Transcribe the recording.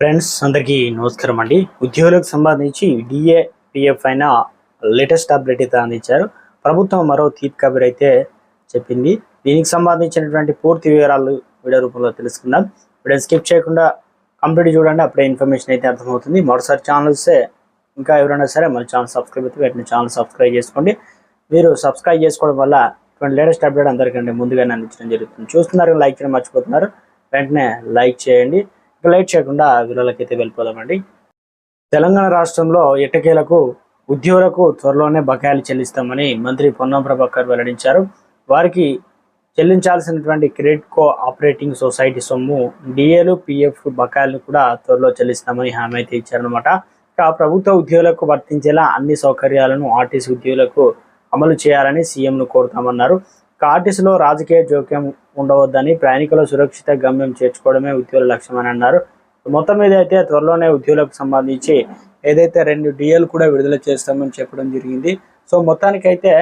Friends అందరికీ నమస్కారం అండి. ఉద్యోగులకు సంబంధించి డిఏ పిఎఫ్ అయిన లేటెస్ట్ అప్డేట్ అయితే అందించారు. ప్రభుత్వం మరో తీప్ కబుర్ అయితే చెప్పింది. దీనికి సంబంధించినటువంటి పూర్తి వివరాలు వీడియో రూపంలో తెలుసుకుందాం. వీడియో స్కిప్ చేయకుండా కంప్లీట్ చూడండి అప్పుడే ఇన్ఫర్మేషన్ అయితే అర్థమవుతుంది. మరోసారి ఛానల్ వస్తే ఇంకా ఎవరైనా సరే మన ఛానల్ సబ్స్క్రైబ్ అయితే వెంటనే ఛానల్ సబ్స్క్రైబ్ చేసుకోండి. మీరు సబ్స్క్రైబ్ చేసుకోవడం వల్ల ఇటువంటి లేటెస్ట్ అప్డేట్ అందరికంటే ముందుగానే అందించడం జరుగుతుంది. చూస్తున్నారు లైక్ చేయడం మర్చిపోతున్నారు. వెంటనే లైక్ చేయండి. లైట్ చేయకుండా వివరాలకి అయితే వెళ్ళిపోదామండి. తెలంగాణ రాష్ట్రంలో ఎట్టకేలకు ఉద్యోగులకు త్వరలోనే బకాయిలు చెల్లిస్తామని మంత్రి పొన్నం ప్రభాకర్ వెల్లడించారు. వారికి చెల్లించాల్సినటువంటి క్రెడిట్ కో ఆపరేటింగ్ సొసైటీ సొమ్ము డిఏలు పిఎఫ్ బకాయిలను కూడా త్వరలో చెల్లిస్తామని హామీ అయితే ఇచ్చారనమాట ఆ ప్రభుత్వ ఉద్యోగులకు వర్తించేలా అన్ని సౌకర్యాలను ఆర్టీసీ ఉద్యోగులకు అమలు చేయాలని సీఎంను కోరుతామన్నారు. కార్టిస్లో రాజకీయ జోక్యం ఉండవద్దని ప్రయాణికుల సురక్షిత గమ్యం చేర్చుకోవడమే ఉద్యోగుల లక్ష్యం అని అన్నారు. మొత్తం మీద అయితే త్వరలోనే ఉద్యోగులకు సంబంధించి ఏదైతే రెండు డిఎల్ కూడా విడుదల చేస్తామని చెప్పడం జరిగింది. సో మొత్తానికైతే